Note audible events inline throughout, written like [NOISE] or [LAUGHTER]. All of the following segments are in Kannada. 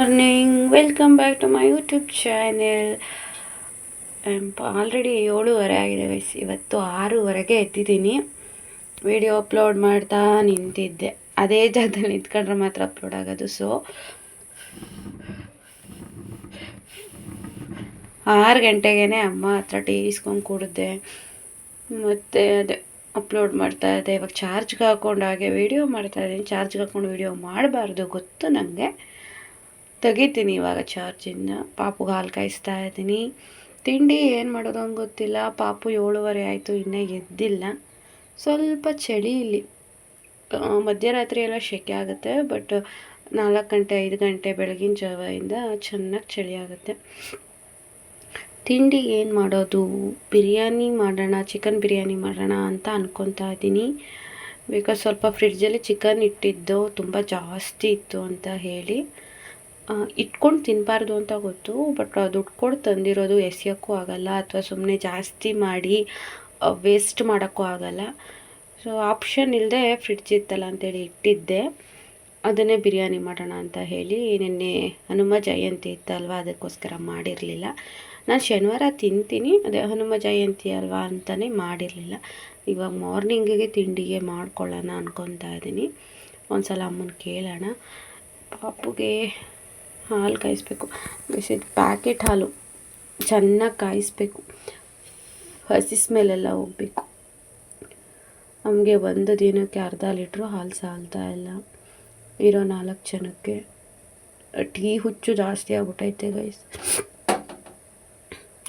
Morning welcome back to my YouTube channel already ಏಳುವರೆ ಆಗಿದೆ ವಯಸ್ಸು ಇವತ್ತು ಆರೂವರೆಗೆ ಎತ್ತಿದ್ದೀನಿ ವಿಡಿಯೋ ಅಪ್ಲೋಡ್ ಮಾಡ್ತಾ ನಿಂತಿದ್ದೆ. ಅದೇ ಜಾಗದಲ್ಲಿ ನಿಂತ್ಕೊಂಡ್ರೆ ಮಾತ್ರ ಅಪ್ಲೋಡ್ ಆಗೋದು. ಸೊ ಆರು ಗಂಟೆಗೇ ಅಮ್ಮ ಹತ್ರ ಟಿ ಇಸ್ಕೊಂಡು ಕೂಡಿದ್ದೆ. ಮತ್ತು ಅದೇ ಅಪ್ಲೋಡ್ ಮಾಡ್ತಾ ಇದ್ದೆ. ಇವಾಗ ಚಾರ್ಜ್ಗೆ ಹಾಕೊಂಡು ಹಾಗೆ ವೀಡಿಯೋ ಮಾಡ್ತಾ ಇದ್ದೀನಿ. ಚಾರ್ಜ್ಗೆ ಹಾಕೊಂಡು ವೀಡಿಯೋ ಮಾಡಬಾರ್ದು. ಗೊತ್ತು ನನಗೆ ತೆಗಿತೀನಿ ಇವಾಗ ಚಾರ್ಜಿಂದ ಪಾಪುಗೆ ಹಾಲು ಕಾಯಿಸ್ತಾ ಇದ್ದೀನಿ. ತಿಂಡಿ ಏನು ಮಾಡೋದು ಹಂಗೆ ಗೊತ್ತಿಲ್ಲ. ಪಾಪು ಏಳುವರೆ ಆಯಿತು, ಇನ್ನೂ ಎದ್ದಿಲ್ಲ. ಸ್ವಲ್ಪ ಚಳಿ ಇಲ್ಲಿ. ಮಧ್ಯರಾತ್ರಿ ಎಲ್ಲ ಶೆಕೆ ಆಗುತ್ತೆ ಬಟ್ ನಾಲ್ಕು ಗಂಟೆ, ಐದು ಗಂಟೆ ಬೆಳಗಿನ ಜಾವದಿಂದ ಚೆನ್ನಾಗಿ ಚಳಿ ಆಗುತ್ತೆ. ತಿಂಡಿ ಏನು ಮಾಡೋದು? ಬಿರಿಯಾನಿ ಮಾಡೋಣ, ಚಿಕನ್ ಬಿರಿಯಾನಿ ಮಾಡೋಣ ಅಂತ ಅಂದ್ಕೊತಾ ಇದ್ದೀನಿ. ಬಿಕಾಸ್ ಸ್ವಲ್ಪ ಫ್ರಿಡ್ಜಲ್ಲಿ ಚಿಕನ್ ಇಟ್ಟಿದ್ದು, ತುಂಬ ಜಾಸ್ತಿ ಇತ್ತು ಅಂತ ಹೇಳಿ. ಇಟ್ಕೊಂಡು ತಿನ್ನಬಾರ್ದು ಅಂತ ಗೊತ್ತು ಬಟ್ ದುಡ್ಡು ಕೊಟ್ಟು ತಂದಿರೋದು ಎಸೆಯೋಕ್ಕೂ ಆಗೋಲ್ಲ, ಅಥವಾ ಸುಮ್ಮನೆ ಜಾಸ್ತಿ ಮಾಡಿ ವೇಸ್ಟ್ ಮಾಡೋಕ್ಕೂ ಆಗೋಲ್ಲ. ಸೊ ಆಪ್ಷನ್ ಇಲ್ಲದೆ ಫ್ರಿಡ್ಜ್ ಇತ್ತಲ್ಲ ಅಂತೇಳಿ ಇಟ್ಟಿದ್ದೆ. ಅದನ್ನೇ ಬಿರಿಯಾನಿ ಮಾಡೋಣ ಅಂತ ಹೇಳಿ ನಿನ್ನೆ ಹನುಮ ಜಯಂತಿ ಇತ್ತಲ್ವ, ಅದಕ್ಕೋಸ್ಕರ ಮಾಡಿರಲಿಲ್ಲ. ನಾನು ಶನಿವಾರ ತಿಂತೀನಿ, ಅದೇ ಹನುಮ ಜಯಂತಿ ಅಲ್ವಾ ಅಂತಲೇ ಮಾಡಿರಲಿಲ್ಲ. ಇವಾಗ ಮಾರ್ನಿಂಗಿಗೆ ತಿಂಡಿಗೆ ಮಾಡ್ಕೊಳ್ಳೋಣ ಅನ್ಕೊತಾ ಇದ್ದೀನಿ. ಒಂದು ಸಲ ಅಮ್ಮನ ಕೇಳೋಣ. ಪಾಪುಗೆ ಹಾಲು ಕಾಯಿಸ್ಬೇಕು. ಇದು ಪ್ಯಾಕೆಟ್ ಹಾಲು. ಚೆನ್ನಾಗಿ ಕಾಯಿಸ್ಬೇಕು. ಹಸಿ ಸ್ಮೆಲ್ಲೆಲ್ಲ ಹೋಗಬೇಕು. ನಮಗೆ ಒಂದು ದಿನಕ್ಕೆ ಅರ್ಧ ಲೀಟ್ರು ಹಾಲು ಸಾಲ್ತಾ ಇಲ್ಲ. ಇರೋ ನಾಲ್ಕು ಜನಕ್ಕೆ. ಟೀ ಹುಚ್ಚು ಜಾಸ್ತಿ ಆಗ್ಬಿಟ್ಟೈತೆ ಗೈಸ್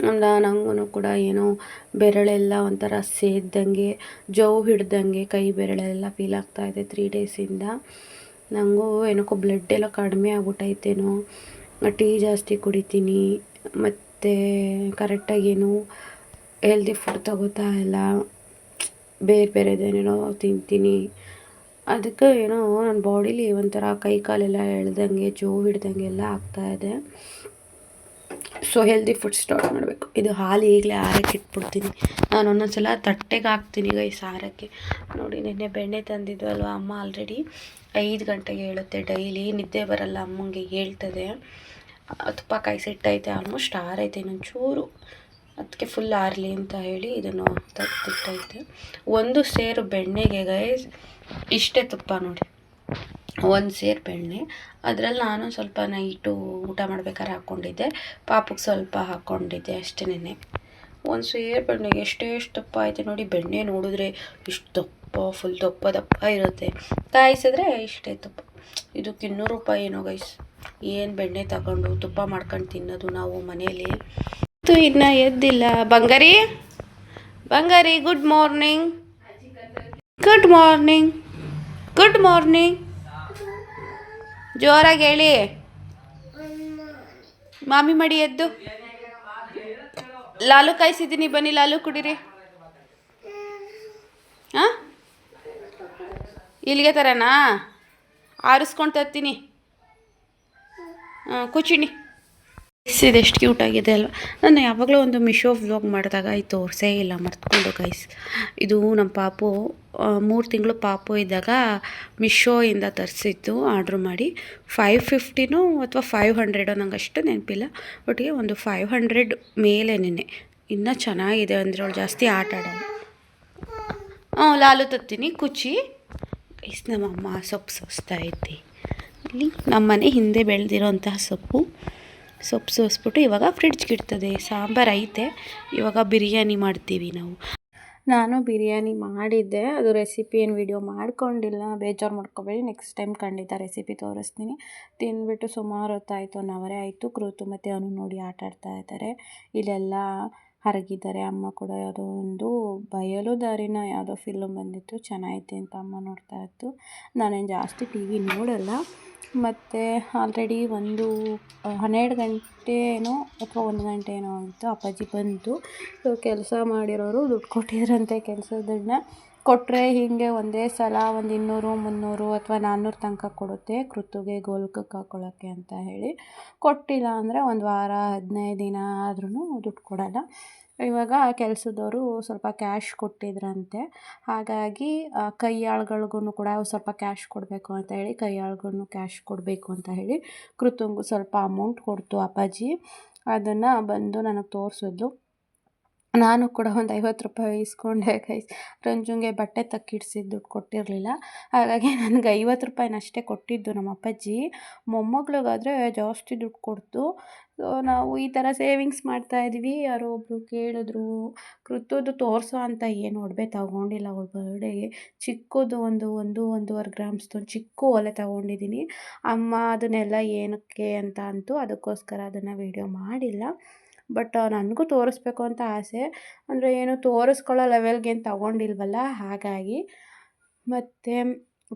ಅಂದ ನಂಗೂ ಕೂಡ ಏನೋ ಬೆರಳೆಲ್ಲ ಒಂಥರ ಸೇದ್ದಂಗೆ ಜೋವು ಹಿಡ್ದಂಗೆ ಕೈ ಬೆರಳೆಲ್ಲ ಫೀಲ್ ಆಗ್ತಾಯಿದೆ ತ್ರೀ ಡೇಸಿಂದ ನನಗೂ ಏನಕ್ಕೋ ಬ್ಲಡ್ ಎಲ್ಲ ಕಡಿಮೆ ಆಗ್ಬಿಟ್ಟೈತೇನೋ ಟೀ ಜಾಸ್ತಿ ಕುಡಿತೀನಿ. ಮತ್ತು ಕರೆಕ್ಟಾಗಿ ಏನು ಹೆಲ್ದಿ ಫುಡ್ ತಗೋತಾ ಇಲ್ಲ. ಬೇರೆ ಬೇರೆದೇನೇನೋ ತಿಂತೀನಿ. ಅದಕ್ಕೆ ಏನೋ ನನ್ನ ಬಾಡೀಲಿ ಒಂಥರ ಕೈ ಕಾಲೆಲ್ಲ ಎಳ್ದಂಗೆ, ಜೋ ಹಿಡ್ದಂಗೆ ಎಲ್ಲ ಆಗ್ತಾಯಿದೆ ಸೊ ಹೆಲ್ದಿ ಫುಡ್ ಸ್ಟಾರ್ಟ್ ಮಾಡಬೇಕು. ಇದು ಹಾಲು ಈಗಲೇ ಆರಕ್ಕೆ ಇಟ್ಬಿಡ್ತೀನಿ. ನಾನು ಒಂದೊಂದು ಸಲ ತಟ್ಟೆಗೆ ಹಾಕ್ತೀನಿ ಗೈಸ್ ಸಾರಕ್ಕೆ ನೋಡಿ, ನಿನ್ನೆ ಬೆಣ್ಣೆ ತಂದಿದ್ವಲ್ವ ಅಮ್ಮ ಆಲ್ರೆಡಿ ಐದು ಗಂಟೆಗೆ ಹೇಳುತ್ತೆ ಡೈಲಿ, ನಿದ್ದೆ ಬರಲ್ಲ, ಅಮ್ಮಂಗೆ ಹೇಳ್ತದೆ. ತುಪ್ಪ ಕಾಯಿಸಿಟ್ಟೈತೆ ಆಲ್ಮೋಸ್ಟ್ ಆರೈತೆ ಚೂರು ಅದಕ್ಕೆ ಫುಲ್ ಆರಲಿ ಅಂತ ಹೇಳಿ ಇದನ್ನು ತೆಗ್ದಿಟ್ಟೈತೆ ಒಂದು ಸೇರು ಬೆಣ್ಣೆಗೆ ಗೈಸ್ ಇಷ್ಟೇ ತುಪ್ಪ ನೋಡಿ. ಒಂದು ಸೇರು ಬೆಣ್ಣೆ. ಅದರಲ್ಲಿ ನಾನು ಸ್ವಲ್ಪ ನೈಟು ಊಟ ಮಾಡ್ಬೇಕಾದ್ರೆ ಹಾಕ್ಕೊಂಡಿದ್ದೆ ಪಾಪಕ್ಕೆ ಸ್ವಲ್ಪ ಹಾಕ್ಕೊಂಡಿದ್ದೆ ಅಷ್ಟೇನೆ ಒಂದು ಸೇರು ಬೆಣ್ಣೆಗೆ ಎಷ್ಟೇ ಎಷ್ಟು ದಪ್ಪ ಐತೆ ನೋಡಿ ಬೆಣ್ಣೆ ನೋಡಿದ್ರೆ ಇಷ್ಟು ದಪ್ಪ ಫುಲ್ ದಪ್ಪ ದಪ್ಪ ಇರುತ್ತೆ. ಕಾಯಿಸಿದ್ರೆ ಇಷ್ಟೇ ತುಪ್ಪ ಇದಕ್ಕೆ ಇನ್ನೂರು ರೂಪಾಯಿ ಏನೋ ಗೈಸ್ ಏನು ಬೆಣ್ಣೆ ತಗೊಂಡು ತುಪ್ಪ ಮಾಡ್ಕೊಂಡು ತಿನ್ನೋದು ನಾವು ಮನೆಯಲ್ಲಿ? ಇತ್ತು ಇನ್ನು ಎದ್ದಿಲ್ಲ. ಬಂಗಾರಿ? ಬಂಗಾರಿ good morning good morning good morning ಜೋರಾಗಿ ಹೇಳಿ. ಮಾಮಿ ಮಡಿ ಎದ್ದು. ಲಾಲು ಕಾಯಿಸಿದ್ದೀನಿ ಬನ್ನಿ ಲಾಲು ಕುಡೀರಿ. ಹಾಂ ಇಲ್ಲಿಗೆ ತರನಾ? ಆರಿಸ್ಕೊಂಡು ತರ್ತೀನಿ. ಹಾಂ ಕುಚಿಣಿ. ಇದು ಎಷ್ಟು ಕ್ಯೂಟ್ ಆಗಿದೆ ಅಲ್ವಾ? ನಾನು ಯಾವಾಗಲೂ ಒಂದು ಮಿಶೋ ವ್ಲಾಗ್ ಮಾಡಿದಾಗ ಇದು ತೋರಿಸೇ ಇಲ್ಲ, ಮರ್ತ್ಕೊಂಡು ಗೈಸ್ ಇದು ನಮ್ಮ ಪಾಪು ಮೂರು ತಿಂಗಳು ಪಾಪು ಇದ್ದಾಗ ಮಿಶೋಯಿಂದ ತರಿಸಿದ್ದು ಆರ್ಡ್ರ್ ಮಾಡಿ. ಫೈವ್ ಫಿಫ್ಟಿನೋ ಅಥವಾ ಫೈವ್ ಹಂಡ್ರೆಡೋ ನಂಗೆ ಅಷ್ಟು ನೆನಪಿಲ್ಲ. ಒಟ್ಟಿಗೆ ಒಂದು ಫೈವ್ ಹಂಡ್ರೆಡ್ ಮೇಲೆ ನೆನೆ ಇನ್ನೂ ಚೆನ್ನಾಗಿದೆ ಅಂದರೆ ಅವಳು ಜಾಸ್ತಿ ಆಟ ಆಡೋಲ್ಲ. ಹ್ಞೂ ಲಾಲು ತತ್ತೀನಿ ಕುಚಿ. ಗೈಸ್ ನಮ್ಮಮ್ಮ ಸೊಪ್ಪು ಸೋಸ್ತಾ ಇದ್ದೆ. ಇಲ್ಲಿ ನಮ್ಮನೆ ಹಿಂದೆ ಬೆಳೆದಿರೋಂತಹ ಸೊಪ್ಪು. ಸೊಪ್ಪು ಸೋಸ್ಬಿಟ್ಟು ಇವಾಗ ಫ್ರಿಡ್ಜ್ಗೆ ಇಡ್ತದೆ. ಸಾಂಬಾರು ಐತೆ. ಇವಾಗ ಬಿರಿಯಾನಿ ಮಾಡ್ತೀವಿ ನಾವು. ನಾನು ಬಿರಿಯಾನಿ ಮಾಡಿದ್ದೆ. ಅದು ರೆಸಿಪಿ ಏನು ವಿಡಿಯೋ ಮಾಡ್ಕೊಂಡಿಲ್ಲ. ಬೇಜಾರು ಮಾಡ್ಕೊಬೇಡಿ. ನೆಕ್ಸ್ಟ್ ಟೈಮ್ ಖಂಡಿತ ರೆಸಿಪಿ ತೋರಿಸ್ತೀನಿ. ತಿಂದ್ಬಿಟ್ಟು ಸುಮಾರು ಹೊತ್ತಾಯಿತು. ಒನ್ ಅವರೇ ಆಯಿತು. ಕೃತು ಮತ್ತು ಅವನು ನೋಡಿ ಆಟ ಆಡ್ತಾ ಇದ್ದಾರೆ. ಇಲ್ಲೆಲ್ಲ ಹರಗಿದ್ದಾರೆ. ಅಮ್ಮ ಕೂಡ ಯಾವುದೋ ಒಂದು ಬಯಲು ದಾರಿನ ಯಾವುದೋ ಫಿಲ್ಮ್ ಬಂದಿತ್ತು. ಚೆನ್ನಾಗಿತ್ತು ಅಂತ ಅಮ್ಮ ನೋಡ್ತಾ ಇತ್ತು. ನಾನೇನು ಜಾಸ್ತಿ ಟಿ ವಿ ನೋಡಲ್ಲ. ಮತ್ತು ಆಲ್ರೆಡಿ ಒಂದು ಹನ್ನೆರಡು ಗಂಟೆ ಏನೋ ಅಥವಾ ಒಂದು ಗಂಟೆ ಏನೋ ಆಗಿತ್ತು ಅಪ್ಪಾಜಿ ಬಂತು. ಸೊ ಕೆಲಸ ಮಾಡಿರೋರು ದುಡ್ಡು ಕೊಟ್ಟಿದ್ರಂತೆ ಕೆಲಸದನ್ನ. ಕೊಟ್ಟರೆ ಹೀಗೆ ಒಂದೇ ಸಲ ಒಂದು ಇನ್ನೂರು, ಮುನ್ನೂರು ಅಥವಾ ನಾನ್ನೂರು ತನಕ ಕೊಡುತ್ತೆ ಕೃತುಗೆ ಗೋಲ್ಕಕ್ಕೆ ಹಾಕೊಳ್ಳೋಕ್ಕೆ ಅಂತ ಹೇಳಿ. ಕೊಟ್ಟಿಲ್ಲ ಅಂದರೆ ಒಂದು ವಾರ, ಹದಿನೈದು ದಿನ ಆದ್ರೂ ದುಡ್ಡು ಕೊಡೋಲ್ಲ. ಇವಾಗ ಕೆಲಸದವರು ಸ್ವಲ್ಪ ಕ್ಯಾಶ್ ಕೊಟ್ಟಿದ್ರಂತೆ. ಹಾಗಾಗಿ ಕೈಯಾಳುಗಳ್ಗೂ ಕೂಡ ಸ್ವಲ್ಪ ಕ್ಯಾಶ್ ಕೊಡಬೇಕು ಅಂತ ಹೇಳಿ, ಕೈ ಆಳುಗಳ್ನು ಕ್ಯಾಶ್ ಕೊಡಬೇಕು ಅಂತ ಹೇಳಿ ಕೃತುಂಗು ಸ್ವಲ್ಪ ಅಮೌಂಟ್ ಕೊಡ್ತು ಅಪ್ಪಾಜಿ. ಅದನ್ನು ಬಂದು ನನಗೆ ತೋರಿಸಿದ್ಲು. ನಾನು ಕೂಡ ಒಂದು ಐವತ್ತು ರೂಪಾಯಿ ಇಸ್ಕೊಂಡೆ ಗೈಸ್ ರಂಜುಂಗೆ ಬಟ್ಟೆ ತಕ್ಕಿಡ್ಸಿದ್ದು ದುಡ್ಡು ಕೊಟ್ಟಿರಲಿಲ್ಲ. ಹಾಗಾಗಿ ನನಗೆ ಐವತ್ತು ರೂಪಾಯಿನಷ್ಟೇ ಕೊಟ್ಟಿದ್ದು ನಮ್ಮ ಅಪ್ಪಾಜಿ. ಮೊಮ್ಮಗಳಿಗಾದರೆ ಜಾಸ್ತಿ ದುಡ್ಡು ಕೊಡ್ತು. ಸೊ ನಾವು ಈ ಥರ ಸೇವಿಂಗ್ಸ್ ಮಾಡ್ತಾ ಇದ್ವಿ. ಯಾರೋ ಒಬ್ಬರು ಕೇಳಿದ್ರು, ಕೃತದ್ದು ತೋರಿಸೋ ಅಂತ ಏನು ಒಡವೆ ತಗೊಂಡಿಲ್ಲ, ಅವಳ ಬರ್ಡೇಗೆ ಚಿಕ್ಕದು ಒಂದು ಒಂದು, ಒಂದೂವರೆ ಗ್ರಾಮ್ಸ್ದು ಒಂದು ಚಿಕ್ಕ ಒಲೆ ತಗೊಂಡಿದ್ದೀನಿ ಅಮ್ಮ ಅದನ್ನೆಲ್ಲ ಏನಕ್ಕೆ ಅಂತ ಅಂತೂ ಅದಕ್ಕೋಸ್ಕರ ಅದನ್ನು ವೀಡಿಯೋ ಮಾಡಿಲ್ಲ. ಬಟ್ ನನಗೂ ತೋರಿಸ್ಬೇಕು ಅಂತ ಆಸೆ. ಅಂದರೆ ಏನು ತೋರಿಸ್ಕೊಳ್ಳೋ ಲೆವೆಲ್ಗೇನು ತಗೊಂಡಿಲ್ವಲ್ಲ, ಹಾಗಾಗಿ. ಮತ್ತು,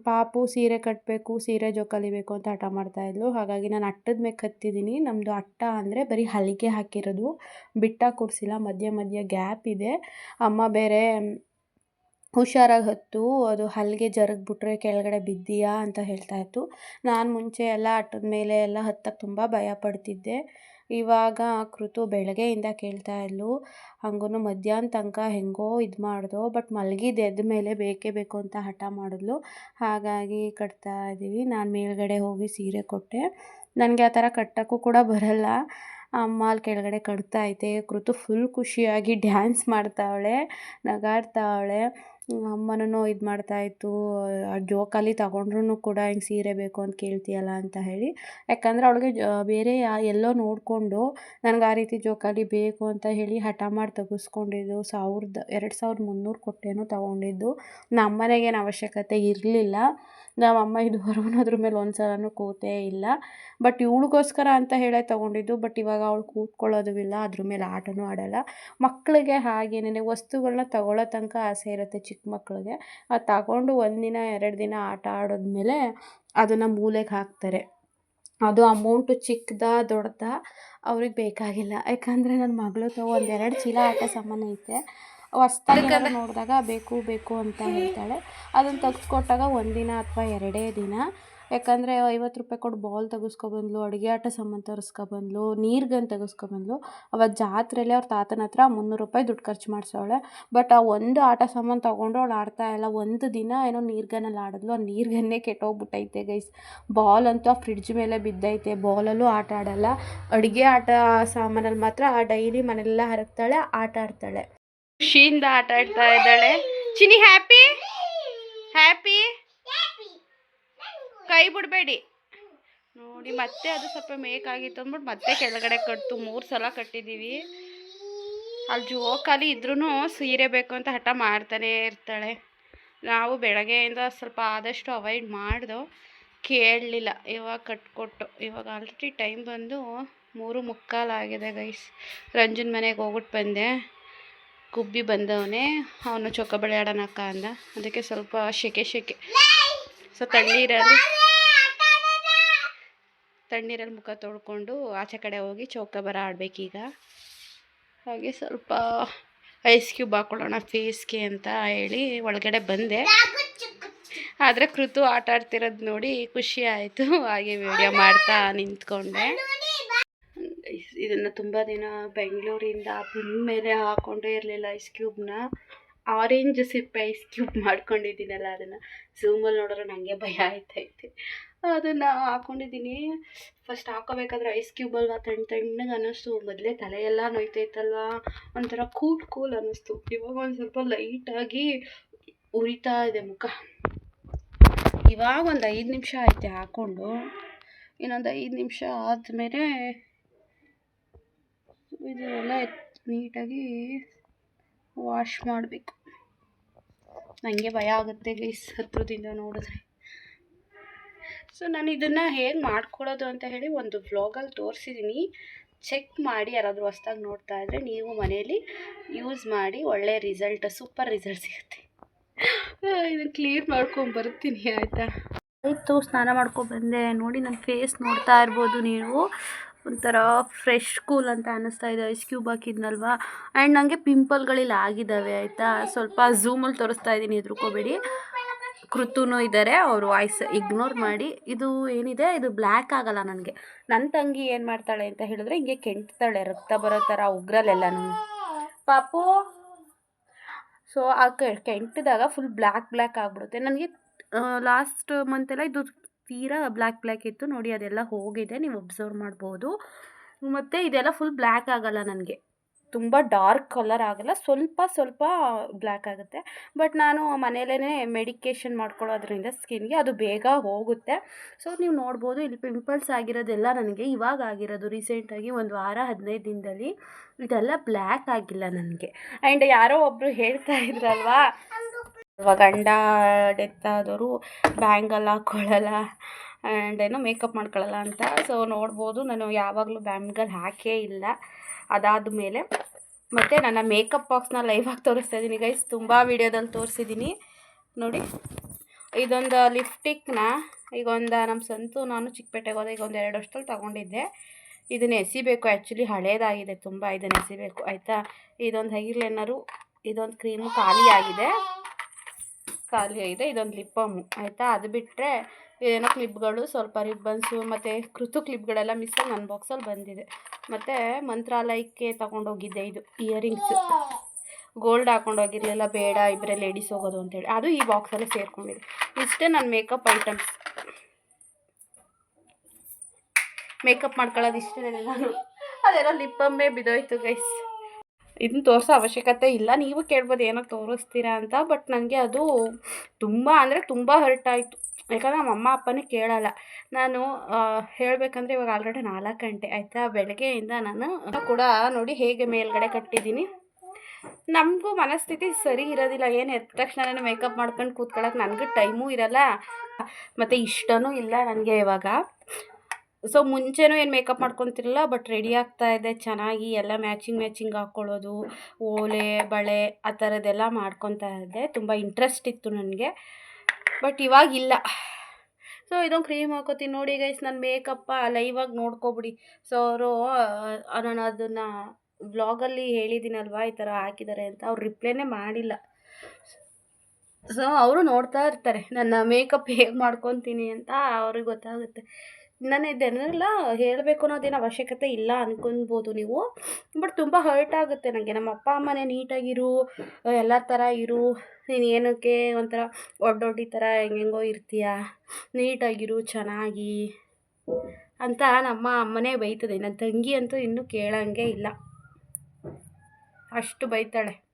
ಪಾಪು ಸೀರೆ ಕಟ್ಟಬೇಕು ಸೀರೆ ಜೋಕಲಿಬೇಕು ಅಂತ ಹಠ ಮಾಡ್ತಾಯಿದ್ಲು ಹಾಗಾಗಿ ನಾನು ಅಟ್ಟದ ಮೇಲೆ ಕತ್ತಿದ್ದೀನಿ ನಮ್ಮದು ಅಟ್ಟ ಅಂದರೆ ಬರೀ ಹಲಿಗೆ ಹಾಕಿರೋದು. ಬಿಟ್ಟ ಕೂರಿಸಿಲ್ಲ, ಮಧ್ಯ ಮಧ್ಯ ಗ್ಯಾಪ್ ಇದೆ. ಅಮ್ಮ ಬೇರೆ, ಹುಷಾರಾಗಿ ಹತ್ತು, ಅದು ಹಲಿಗೆ ಜರಗ್ಬಿಟ್ರೆ ಕೆಳಗಡೆ ಬಿದ್ದೀಯಾ ಅಂತ ಹೇಳ್ತಾಯಿತ್ತು ನಾನು ಮುಂಚೆ ಎಲ್ಲ ಅಟ್ಟದ ಮೇಲೆ ಎಲ್ಲ ಹತ್ತಕ್ಕೆ ತುಂಬ ಭಯ ಪಡ್ತಿದ್ದೆ. ಇವಾಗ ಕೃತು ಬೆಳಗ್ಗೆಯಿಂದ ಕೇಳ್ತಾ ಇದ್ಲು ಹಂಗೂ ಮಧ್ಯಾಹ್ನ ತನಕ ಹೆಂಗೋ ಇದು ಮಾಡ್ದೋ, ಬಟ್ ಮಲಗಿದ್ದು ಎದ್ದ ಮೇಲೆ ಬೇಕೇ ಬೇಕು ಅಂತ ಹಠ ಮಾಡಿದ್ಲು. ಹಾಗಾಗಿ ಕಟ್ತಾ ಇದ್ದೀವಿ ನಾನು ಮೇಲ್ಗಡೆ ಹೋಗಿ ಸೀರೆ ಕೊಟ್ಟೆ. ನನಗೆ ಆ ಥರ ಕಟ್ಟೋಕ್ಕೂ ಕೂಡ ಬರಲ್ಲ. ಅಮ್ಮ ಅಲ್ಲಿ ಕೆಳಗಡೆ ಕಟ್ತಾ ಐತೆ ಕೃತು ಫುಲ್ ಖುಷಿಯಾಗಿ ಡ್ಯಾನ್ಸ್ ಮಾಡ್ತಾವಳೆ, ನಗಾಡ್ತಾವಳೆ. ಅಮ್ಮನೂ ಇದು ಮಾಡ್ತಾಯಿತ್ತು ಜೋಕಾಲಿ ತಗೊಂಡ್ರೂ ಕೂಡ ಹಿಂಗೆ ಸೀರೆ ಬೇಕು ಅಂತ ಕೇಳ್ತೀಯಲ್ಲ ಅಂತ ಹೇಳಿ. ಯಾಕಂದರೆ ಅವಳಿಗೆ ಬೇರೆ ಎಲ್ಲೋ ನೋಡಿಕೊಂಡು ನನಗೆ ಆ ರೀತಿ ಜೋಕಾಲಿ ಬೇಕು ಅಂತ ಹೇಳಿ ಹಠ ಮಾಡಿ ತೆಗೆಸ್ಕೊಂಡಿದ್ದು. ಸಾವಿರದ, ಎರಡು ಸಾವಿರದ ಮುನ್ನೂರು ಕೊಟ್ಟೇನೋ ತಗೊಂಡಿದ್ದು. ನಮ್ಮ ಮನೆಗೇನು ಅವಶ್ಯಕತೆ ಇರಲಿಲ್ಲ. ನಮ್ಮ ಅಮ್ಮ ಇದುವರೆಗೂ ಅದ್ರ ಮೇಲೆ ಒಂದು ಕೂತೇ ಇಲ್ಲ. ಬಟ್ ಇವಳಿಗೋಸ್ಕರ ಅಂತ ಹೇಳೇ ತೊಗೊಂಡಿದ್ದು ಬಟ್ ಇವಾಗ ಅವಳು ಕೂತ್ಕೊಳ್ಳೋದು ಇಲ್ಲ, ಅದ್ರ ಮೇಲೆ ಆಟನೂ ಆಡೋಲ್ಲ. ಮಕ್ಕಳಿಗೆ ಹಾಗೇನೇ ವಸ್ತುಗಳನ್ನ ತಗೊಳ್ಳೋ ತನಕ ಆಸೆ ಇರುತ್ತೆ ಚಿಕ್ಕ ಮಕ್ಕಳಿಗೆ. ಅದು ತಗೊಂಡು ಒಂದಿನ ಎರಡು ದಿನ ಆಟ ಆಡಿದ್ಮೇಲೆ ಅದನ್ನು ಮೂಲೆಗೆ ಹಾಕ್ತಾರೆ. ಅದು ಅಮೌಂಟು ಚಿಕ್ಕದಾ, ದೊಡ್ಡದಾ, ಅವ್ರಿಗೆ ಬೇಕಾಗಿಲ್ಲ. ಯಾಕಂದರೆ ನನ್ನ ಮಗಳು ತಗೋ ಒಂದೆರಡು ಚೀಲ ಆಟ ಸಾಮಾನು ಐತೆ. ಹೊಸ್ದಾಗಿ ನೋಡಿದಾಗ ಬೇಕು ಬೇಕು ಅಂತ ಹೇಳ್ತಾಳೆ. ಅದನ್ನು ತೆಗೆಸ್ಕೊಟ್ಟಾಗ ಒಂದಿನ ಅಥವಾ ಎರಡೇ ದಿನ. ಯಾಕಂದರೆ ಐವತ್ತು ರೂಪಾಯಿ ಕೊಟ್ಟು ಬಾಲ್ ತೆಗೆಸ್ಕೊಬಂದ್ಲು ಅಡುಗೆ ಆಟ ಸಾಮಾನು ತರಿಸ್ಕೊಬಂದ್ಲು ನೀರ್ಗನ್ನು ಗನ್ ತೆಗೆಸ್ಕೊಬಂದ್ಲು ಅವತ್ತು ಜಾತ್ರೆಯಲ್ಲಿ ಅವ್ರ ತಾತನ ಹತ್ರ ಮುನ್ನೂರು ರೂಪಾಯಿ ದುಡ್ಡು ಖರ್ಚು ಮಾಡಿಸೋಳೆ ಬಟ್ ಆ ಒಂದು ಆಟ ಸಾಮಾನು ತೊಗೊಂಡು ಅವಳು ಆಡ್ತಾ ಇಲ್ಲ. ಒಂದು ದಿನ ಏನೋ ನೀರ್ಗನ್ನಲ್ಲಿ ಆಡಿದ್ಲು. ಆ ನೀರ್ಗನ್ನೇ ಕೆಟ್ಟೋಗ್ಬಿಟ್ಟೈತೆ ಗೈಸ್ ಬಾಲ್ ಅಂತೂ ಆ ಫ್ರಿಡ್ಜ್ ಮೇಲೆ ಬಿದ್ದೈತೆ. ಬಾಲಲ್ಲೂ ಆಟ ಆಡಲ್ಲ. ಅಡುಗೆ ಆಟ ಸಾಮಾನಲ್ಲಿ ಮಾತ್ರ ಆ ಡೈಲಿ ಮನೆಯೆಲ್ಲ ಹರಗ್ತಾಳೆ ಆಟ ಆಡ್ತಾಳೆ. ಖುಷಿಯಿಂದ ಆಟ ಆಡ್ತಾ ಇದ್ದಾಳೆ. ಚಿನಿ ಹ್ಯಾಪಿ ಹ್ಯಾಪಿ ಕೈ ಬಿಡಬೇಡಿ. ನೋಡಿ, ಮತ್ತೆ ಅದು ಸ್ವಲ್ಪ ಮೇಕಾಗಿತ್ತು ಅಂದ್ಬಿಟ್ಟು ಮತ್ತೆ ಕೆಳಗಡೆ ಕಟ್ತು. ಮೂರು ಸಲ ಕಟ್ಟಿದ್ದೀವಿ. ಅಲ್ಲಿ ಜೋಕಾಲಿ ಇದ್ರೂ ಸೀರೆ ಬೇಕು ಅಂತ ಹಠ ಮಾಡ್ತಾನೇ ಇರ್ತಾಳೆ. ನಾವು ಬೆಳಗ್ಗೆಯಿಂದ ಸ್ವಲ್ಪ ಆದಷ್ಟು ಅವಾಯ್ಡ್ ಮಾಡ್ದೋ ಕೇಳಲಿಲ್ಲ. ಇವಾಗ ಕಟ್ಕೊಟ್ಟು. ಇವಾಗ ಆಲ್ರೆಡಿ ಟೈಮ್ ಬಂದು ಮೂರು ಮುಕ್ಕಾಲಾಗಿದೆ ಗೈಸ್ ರಂಜನ್ ಮನೆಗೆ ಹೋಗ್ಬಿಟ್ಟು ಬಂದೆ. ಗುಬ್ಬಿ ಬಂದವನೇ ಅವನು ಚೊಕ್ಕಬಳೆ ಆಡೋಣಕ್ಕ ಅಂದ. ಅದಕ್ಕೆ ಸ್ವಲ್ಪ ಶೆಕೆ ಶೆಕೆ. ಸೊ ತಣ್ಣೀರಲ್ಲಿ ತಣ್ಣೀರಲ್ಲಿ ಮುಖ ತೊಳ್ಕೊಂಡು ಆಚೆ ಕಡೆ ಹೋಗಿ ಚೌಕಬರ ಆಡಬೇಕೀಗ. ಹಾಗೆ ಸ್ವಲ್ಪ ಐಸ್ ಕ್ಯೂಬ್ ಹಾಕೊಳ್ಳೋಣ ಫೇಸ್ಗೆ ಅಂತ ಹೇಳಿ ಒಳಗಡೆ ಬಂದೆ. ಆದರೆ ಕೃತು ಆಟ ಆಡ್ತಿರೋದು ನೋಡಿ ಖುಷಿ ಆಯಿತು. ಹಾಗೆ ವಿಡಿಯೋ ಮಾಡ್ತಾ ನಿಂತ್ಕೊಂಡೆ. ಇದನ್ನು ತುಂಬ ದಿನ ಬೆಂಗಳೂರಿಂದ ಬಿಲ್ ಮೇಲೆ ಹಾಕ್ಕೊಂಡೇ ಇರಲಿಲ್ಲ ಐಸ್ ಕ್ಯೂಬ್ನ ಆರೆಂಜ್ ಸಿಪ್ಪೆ ಐಸ್ ಕ್ಯೂಬ್ ಮಾಡ್ಕೊಂಡಿದ್ದೀನಲ್ಲ ಅದನ್ನು. ಝೂಮಲ್ಲಿ ನೋಡಿದ್ರೆ ನನಗೆ ಭಯ ಆಯ್ತೈತೆ. ಅದನ್ನು ಹಾಕ್ಕೊಂಡಿದ್ದೀನಿ ಫಸ್ಟ್ ಹಾಕೋಬೇಕಾದ್ರೆ ಐಸ್ ಕ್ಯೂಬ್ ಅಲ್ವಾ? ತಣ್ಣ ತಣ್ಣಗೆ ಅನ್ನಿಸ್ತು. ಮೊದಲೇ ತಲೆಯೆಲ್ಲ ನೋಯ್ತೈತಲ್ವ? ಒಂಥರ ಕೂಲ್ ಕೂಲ್ ಅನ್ನಿಸ್ತು. ಇವಾಗ ಒಂದು ಸ್ವಲ್ಪ ಲೈಟಾಗಿ ಉರಿತಾ ಇದೆ ಮುಖ. ಇವಾಗ ಒಂದು ಐದು ನಿಮಿಷ ಐತೆ ಹಾಕ್ಕೊಂಡು ಇನ್ನೊಂದು ಐದು ನಿಮಿಷ ಆದಮೇಲೆ ಇದೆಲ್ಲ ನೀಟಾಗಿ ವಾಶ್ ಮಾಡಬೇಕು. ನನಗೆ ಭಯ ಆಗುತ್ತೆ ಗೈಸ್ ಹತ್ರದಿಂದ ನೋಡಿದ್ರೆ. ಸೊ ನಾನು ಇದನ್ನು ಹೇಗೆ ಮಾಡ್ಕೊಳ್ಳೋದು ಅಂತ ಹೇಳಿ ಒಂದು ವ್ಲಾಗಲ್ಲಿ ತೋರಿಸಿದ್ದೀನಿ ಚೆಕ್ ಮಾಡಿ ಯಾರಾದರೂ ಹೊಸ್ದಾಗಿ ನೋಡ್ತಾ ಇದ್ದರೆ ನೀವು ಮನೆಯಲ್ಲಿ ಯೂಸ್ ಮಾಡಿ ಒಳ್ಳೆಯ ರಿಸಲ್ಟ್ ಸೂಪರ್ ರಿಸಲ್ಟ್ ಸಿಗುತ್ತೆ. ಇದನ್ನು ಕ್ಲೀನ್ ಮಾಡ್ಕೊಂಡು ಬರ್ತೀನಿ, ಆಯಿತಾ? ಆಯಿತು, ಸ್ನಾನ ಮಾಡ್ಕೊಂಡು ಬಂದೆ. ನೋಡಿ ನನ್ನ ಫೇಸ್ ನೋಡ್ತಾ ಇರ್ಬೋದು ನೀವು. ಒಂಥರ ಫ್ರೆಶ್ ಕೂಲ್ ಅಂತ ಅನ್ನಿಸ್ತಾ ಇದೆ. Ice cube ಹಾಕಿದ್ನಲ್ವ? ಆ್ಯಂಡ್ ನನಗೆ ಪಿಂಪಲ್ಗಳಿಲ್ಲ ಆಗಿದ್ದಾವೆ, ಆಯಿತಾ? ಸ್ವಲ್ಪ ಝೂಮಲ್ಲಿ ತೋರಿಸ್ತಾ ಇದ್ದೀನಿ, ಹೆದ್ರುಕೋಬೇಡಿ. ಕೃತೂನೂ ಇದ್ದಾರೆ ಅವರು ವಾಯ್ಸ್ ಇಗ್ನೋರ್ ಮಾಡಿ. ಇದು ಏನಿದೆ? ಇದು ಬ್ಲ್ಯಾಕ್ ಆಗಲ್ಲ ನನಗೆ. ನನ್ನ ತಂಗಿ ಏನು ಮಾಡ್ತಾಳೆ ಅಂತ ಹೇಳಿದ್ರೆ, ಹಿಂಗೆ ಕೆಂಟ್ತಾಳೆ, ರಕ್ತ ಬರೋ ಥರ ಉಗ್ರಲ್ಲೆಲ್ಲನೂ ಪಾಪು! ಸೊ ಆ ಕೆಂಟಿದಾಗ ಫುಲ್ ಬ್ಲ್ಯಾಕ್ ಬ್ಲ್ಯಾಕ್ ಆಗಿಬಿಡುತ್ತೆ. ನನಗೆ ಲಾಸ್ಟ್ ಮಂತೆಲ್ಲ ಇದು ತೀರಾ ಬ್ಲ್ಯಾಕ್ ಬ್ಲ್ಯಾಕ್ ಇತ್ತು. ನೋಡಿ, ಅದೆಲ್ಲ ಹೋಗಿದೆ. ನೀವು ಒಬ್ಸರ್ವ್ ಮಾಡ್ಬೋದು. ಮತ್ತು ಇದೆಲ್ಲ ಫುಲ್ ಬ್ಲ್ಯಾಕ್ ಆಗಲ್ಲ ನನಗೆ. ತುಂಬ ಡಾರ್ಕ್ ಕಲರ್ ಆಗಲ್ಲ. ಸ್ವಲ್ಪ ಸ್ವಲ್ಪ ಬ್ಲ್ಯಾಕ್ ಆಗುತ್ತೆ. ಬಟ್ ನಾನು ಮನೇಲೇ ಮೆಡಿಕೇಷನ್ ಮಾಡ್ಕೊಳ್ಳೋದ್ರಿಂದ ಸ್ಕಿನ್ಗೆ ಅದು ಬೇಗ ಹೋಗುತ್ತೆ. ಸೊ, ನೀವು ನೋಡ್ಬೋದು, ಇಲ್ಲಿ ಪಿಂಪಲ್ಸ್ ಆಗಿರೋದೆಲ್ಲ ನನಗೆ ಇವಾಗ ಆಗಿರೋದು. ರೀಸೆಂಟಾಗಿ ಒಂದು ವಾರ, ಹದಿನೈದು ದಿನದಲ್ಲಿ ಇದೆಲ್ಲ ಬ್ಲ್ಯಾಕ್ ಆಗಿಲ್ಲ ನನಗೆ. ಆ್ಯಂಡ್ ಯಾರೋ ಒಬ್ಬರು ಹೇಳ್ತಾ ಇದ್ರಲ್ವಾ ಇವಾಗ ಗಂಡ ಡೆತ್ ಆದವರು ಬ್ಯಾಂಗಲ್ ಹಾಕ್ಕೊಳ್ಳಲ್ಲ ಆ್ಯಂಡ್ ಏನೋ ಮೇಕಪ್ ಮಾಡ್ಕೊಳ್ಳಲ್ಲ ಅಂತ. ಸೊ ನೋಡ್ಬೋದು. ನಾನು ಯಾವಾಗಲೂ ಬ್ಯಾಂಗಲ್ ಹಾಕೇ ಇಲ್ಲ. ಅದಾದ ಮೇಲೆ ಮತ್ತು ನನ್ನ ಮೇಕಪ್ ಬಾಕ್ಸ್ನ ಲೈವಾಗಿ ತೋರಿಸ್ತಾ ಇದ್ದೀನಿ. ಗೈಸ್ ತುಂಬ ವೀಡಿಯೋದಲ್ಲಿ ತೋರಿಸಿದ್ದೀನಿ. ನೋಡಿ, ಇದೊಂದು ಲಿಫ್ಟಿಕ್ನ ಈಗ ಒಂದು ನಮ್ಮ ಸಂತು ನಾನು ಚಿಕ್ಕಪೇಟೆಗೆ ಹೋದೆ, ಈಗ ಒಂದು ಎರಡು ವರ್ಷದಲ್ಲಿ ತೊಗೊಂಡಿದ್ದೆ. ಇದನ್ನು ಎಸಿಬೇಕು. ಆ್ಯಕ್ಚುಲಿ ಹಳೇದಾಗಿದೆ. ತುಂಬ ಇದನ್ನು ಎಸಿಬೇಕು. ಆಯಿತಾ? ಇದೊಂದು ಹೈಲೈನರು ಇದೊಂದು ಕ್ರೀಮು ಖಾಲಿ ಆಗಿದೆ ಖಾಲಿ ಆಗಿದೆ ಇದೊಂದು ಲಿಪ್ಪಮು ಆಯಿತಾ? ಅದು ಬಿಟ್ಟರೆ ಏನೋ ಕ್ಲಿಪ್ಗಳು ಸ್ವಲ್ಪ ರಿಬ್ಬನ್ಸು ಮತ್ತು ಕೃತು ಕ್ಲಿಪ್ಗಳೆಲ್ಲ ಆಗಿ ನನ್ನ ಬಾಕ್ಸಲ್ಲಿ ಬಂದಿದೆ. ಮತ್ತು ಮಂತ್ರಾಲಯಕ್ಕೆ ತಗೊಂಡೋಗಿದ್ದೆ ಇದು ಇಯರಿಂಗ್ಸು ಗೋಲ್ಡ್ ಹಾಕೊಂಡೋಗಿರಲಿಲ್ಲ ಬೇಡ ಇಬ್ಬರೇ ಲೇಡೀಸ್ ಹೋಗೋದು ಅಂತೇಳಿ. ಅದು ಈ ಬಾಕ್ಸಲ್ಲೇ ಸೇರ್ಕೊಂಡಿದೆ. ಇಷ್ಟೇ ನನ್ನ ಮೇಕಪ್ ಐಟಮ್ಸ್ ಮೇಕಪ್ ಮಾಡ್ಕೊಳ್ಳೋದು ಇಷ್ಟೇ ನಾನು. ಅದೆಲ್ಲ ಲಿಪ್ಪಮ್ಮೆ ಬಿದ್ದೋಯ್ತು ಗೈಸ್ ಇದನ್ನ ತೋರಿಸೋ ಅವಶ್ಯಕತೆ ಇಲ್ಲ. ನೀವು ಕೇಳ್ಬೋದು ಏನೋ ತೋರಿಸ್ತೀರಾ ಅಂತ ಬಟ್ ನನಗೆ ಅದು ತುಂಬ ಅಂದರೆ ತುಂಬ ಹರ್ಟ್ ಆಯಿತು. ಯಾಕಂದರೆ ನಮ್ಮ ಅಮ್ಮ ಅಪ್ಪನೇ ಕೇಳಲ್ಲ. ನಾನು ಹೇಳಬೇಕಂದ್ರೆ ಇವಾಗ ಆಲ್ರೆಡಿ ನಾಲ್ಕು ಗಂಟೆ ಆಯಿತಾ? ಬೆಳಗ್ಗೆಯಿಂದ ನಾನು ಕೂಡ ನೋಡಿ ಹೇಗೆ ಮೇಲ್ಗಡೆ ಕಟ್ಟಿದ್ದೀನಿ. ನಮಗೂ ಮನಸ್ಥಿತಿ ಸರಿ ಇರೋದಿಲ್ಲ. ಏನು ಎದ್ದ ತಕ್ಷಣ ಮೇಕಪ್ ಮಾಡ್ಕೊಂಡು ಕೂತ್ಕೊಳ್ಳೋಕೆ ನನಗೂ ಟೈಮೂ ಇರಲ್ಲ. ಮತ್ತು ಇಷ್ಟನೂ ಇಲ್ಲ ನನಗೆ ಇವಾಗ. ಸೊ ಮುಂಚೆನೂ ಏನು ಮೇಕಪ್ ಮಾಡ್ಕೊತಿರಲಿಲ್ಲ ಬಟ್ ರೆಡಿ ಆಗ್ತಾ ಇದೆ. ಚೆನ್ನಾಗಿ ಎಲ್ಲ ಮ್ಯಾಚಿಂಗ್ ಮ್ಯಾಚಿಂಗ್ ಹಾಕ್ಕೊಳ್ಳೋದು ಓಲೆ, ಬಳೆ ಆ ಥರದ್ದೆಲ್ಲ ಮಾಡ್ಕೊತಾ ಇದ್ದೆ. ತುಂಬ ಇಂಟ್ರೆಸ್ಟ್ ಇತ್ತು ನನಗೆ. ಬಟ್ ಇವಾಗಿಲ್ಲ ಸೊ ಇದೊಂದು ಕ್ರೀಮ್ ಹಾಕೋತೀನಿ ನೋಡಿ ಗೈಸ್ ನನ್ನ ಮೇಕಪ್ಪ ಲೈವಾಗಿ ನೋಡ್ಕೊಬಿಡಿ. ಸೊ ಅವರು ನಾನು ಅದನ್ನು ವ್ಲಾಗಲ್ಲಿ ಹೇಳಿದ್ದೀನಲ್ವಾ ಈ ಥರ ಹಾಕಿದ್ದಾರೆ ಅಂತ. ಅವ್ರು ರಿಪ್ಲೈನೇ ಮಾಡಿಲ್ಲ. ಸೊ ಅವರು ನೋಡ್ತಾ ಇರ್ತಾರೆ. ನನ್ನ ಮೇಕಪ್ ಹೇಗೆ ಮಾಡ್ಕೊತೀನಿ ಅಂತ ಅವ್ರಿಗೆ ಗೊತ್ತಾಗುತ್ತೆ. ನಾನು ಇದನ್ನೆಲ್ಲ ಹೇಳಬೇಕು ಅನ್ನೋದೇನು ಅವಶ್ಯಕತೆ ಇಲ್ಲ ಅನ್ಕೊಬೋದು ನೀವು. ಬಟ್ ತುಂಬ ಹರ್ಟ್ ಆಗುತ್ತೆ ನನಗೆ ನಮ್ಮ ಅಪ್ಪ ಅಮ್ಮನೇ ನೀಟಾಗಿರು, ಎಲ್ಲ ಥರ ಇರು. ನೀನು ಏನಕ್ಕೆ ಒಂಥರ ಒಡ್ಡೊಡ್ಡಿ ಥರ ಹೆಂಗೆಂಗೋ ಇರ್ತೀಯ? ನೀಟಾಗಿರು, ಚೆನ್ನಾಗಿ ಅಂತ ನಮ್ಮ ಅಮ್ಮನೇ ಬೈತದೆ. ನನ್ನ ತಂಗಿ ಅಂತೂ ಇನ್ನೂ ಕೇಳೋಂಗೆ ಇಲ್ಲ. ಅಷ್ಟು ಬೈತಾಳೆ.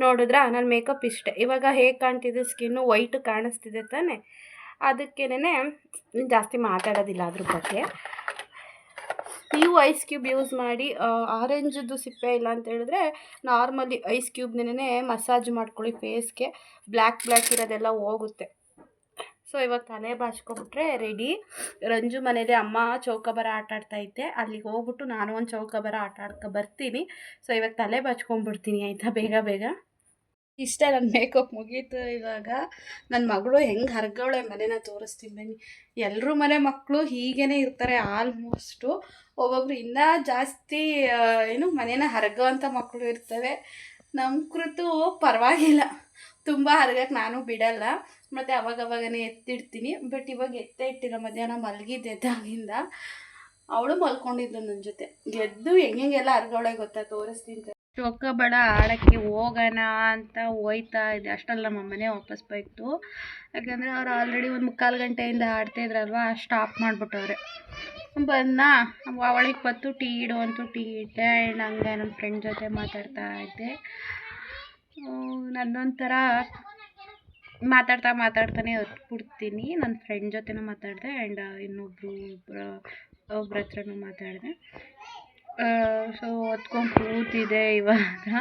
ನೋಡಿದ್ರಾ ನನ್ನ ಮೇಕಪ್ ಇಷ್ಟೇ. ಇವಾಗ ಹೇಗೆ ಕಾಣ್ತಿದೆ ಸ್ಕಿನ್ನು ವೈಟ್ ಕಾಣಿಸ್ತಿದೆ ತಾನೆ? ಅದಕ್ಕೇನೆ ಜಾಸ್ತಿ ಮಾತಾಡೋದಿಲ್ಲ ಅದ್ರ ಬಗ್ಗೆ. ನೀವು ಐಸ್ ಕ್ಯೂಬ್ ಯೂಸ್ ಮಾಡಿ ಆರೆಂಜದ್ದು ಸಿಪ್ಪೆ ಇಲ್ಲ ಅಂತ ಹೇಳಿದ್ರೆ ನಾರ್ಮಲಿ ಐಸ್ ಕ್ಯೂಬ್ನೇ ಮಸಾಜ್ ಮಾಡ್ಕೊಳ್ಳಿ ಫೇಸ್ಗೆ ಬ್ಲ್ಯಾಕ್ ಬ್ಲ್ಯಾಕ್ ಇರೋದೆಲ್ಲ ಹೋಗುತ್ತೆ. ಸೊ ಇವಾಗ ತಲೆ ಬಾಚ್ಕೊಂಬಿಟ್ರೆ ರೆಡಿ ರಂಜು ಮನೇಲಿ ಅಮ್ಮ ಚೌಕಬರ ಆಟ ಆಡ್ತಾಯಿದ್ದೆ ಅಲ್ಲಿಗೆ ಹೋಗ್ಬಿಟ್ಟು ನಾನು ಒಂದು ಚೌಕಬರ ಆಟ ಆಡ್ಕೊ ಬರ್ತೀನಿ. ಸೊ ಇವಾಗ ತಲೆ ಬಾಚ್ಕೊಂಬಿಡ್ತೀನಿ ಆಯಿತಾ? ಬೇಗ ಬೇಗ. ಇಷ್ಟ ನನ್ನ ಮೇಕಪ್ ಮುಗೀತು ಇವಾಗ. ನನ್ನ ಮಗಳು ಹೆಂಗೆ ಹರ್ಗವಳೆ? ಮನೇನ ತೋರಿಸ್ತೀನಿ ಬನ್ನಿ. ಎಲ್ಲರೂ ಮನೆ ಮಕ್ಕಳು ಹೀಗೇ ಇರ್ತಾರೆ ಆಲ್ಮೋಸ್ಟು ಒಬ್ಬೊಬ್ರು ಇನ್ನೂ ಜಾಸ್ತಿ ಏನು ಮನೇನ ಹರಗೋವಂಥ ಮಕ್ಕಳು ಇರ್ತವೆ. ನಮ್ಮ ಕೃತು ಪರವಾಗಿಲ್ಲ. ತುಂಬ ಹರ್ಗಕ್ಕೆ ನಾನು ಬಿಡಲ್ಲ. ಮತ್ತು ಅವಾಗವಾಗನೇ ಎತ್ತಿಡ್ತೀನಿ. ಬಟ್ ಇವಾಗ ಎತ್ತೇ ಇಟ್ಟಿಲ್ಲ ಮಧ್ಯಾಹ್ನ ಮಲಗಿದ್ದೆ ಎದ್ದಾಗಿಂದ ಅವಳು ಮಲ್ಕೊಂಡಿದ್ಲು ನನ್ನ ಜೊತೆ. ಗೆದ್ದು ಹೆಂಗೆಲ್ಲ ಹರ್ಗವಳೆ ಗೊತ್ತಾ ತೋರಿಸ್ತೀನಿ ಚೊಕ್ಕಬಳ ಆಡೋಕ್ಕೆ ಹೋಗೋಣ ಅಂತ ಹೋಯ್ತಾ ಇದ್ದೆ ಅಷ್ಟರಲ್ಲಿ ನಮ್ಮ ಅಮ್ಮನೇ ವಾಪಸ್ ಬೈತು. ಯಾಕಂದರೆ ಅವ್ರು ಆಲ್ರೆಡಿ ಒಂದು ಮುಕ್ಕಾಲು ಗಂಟೆಯಿಂದ ಆಡ್ತಾಯಿದ್ರಲ್ವ ಸ್ಟಾಪ್ ಮಾಡಿಬಿಟ್ಟವ್ರೆ. ಬಂದ, ಅವಳಿಗೆ ಬತ್ತು ಟೀ ಇಡು ಅಂತೂ ಟೀ ಇಟ್ಟೆ, ಆ್ಯಂಡ್ ಹಂಗೆ ನಮ್ಮ ಫ್ರೆಂಡ್ ಜೊತೆ ಮಾತಾಡ್ತಾ ಇದ್ದೆ. ನನ್ನೊಂಥರ ಮಾತಾಡ್ತಾ ಮಾತಾಡ್ತಾನೆ ಹೊತ್ಬಿಡ್ತೀನಿ ನನ್ನ ಫ್ರೆಂಡ್ ಜೊತೆನೂ ಮಾತಾಡಿದೆ, ಆ್ಯಂಡ್ ಇನ್ನೊಬ್ಬರು ಒಬ್ಬರ ಹತ್ರನೂ ಮಾತಾಡಿದೆ. ಸೊ ಹೊತ್ಕೊಂಡು ಕೂತಿದೆ ಇವಾಗ.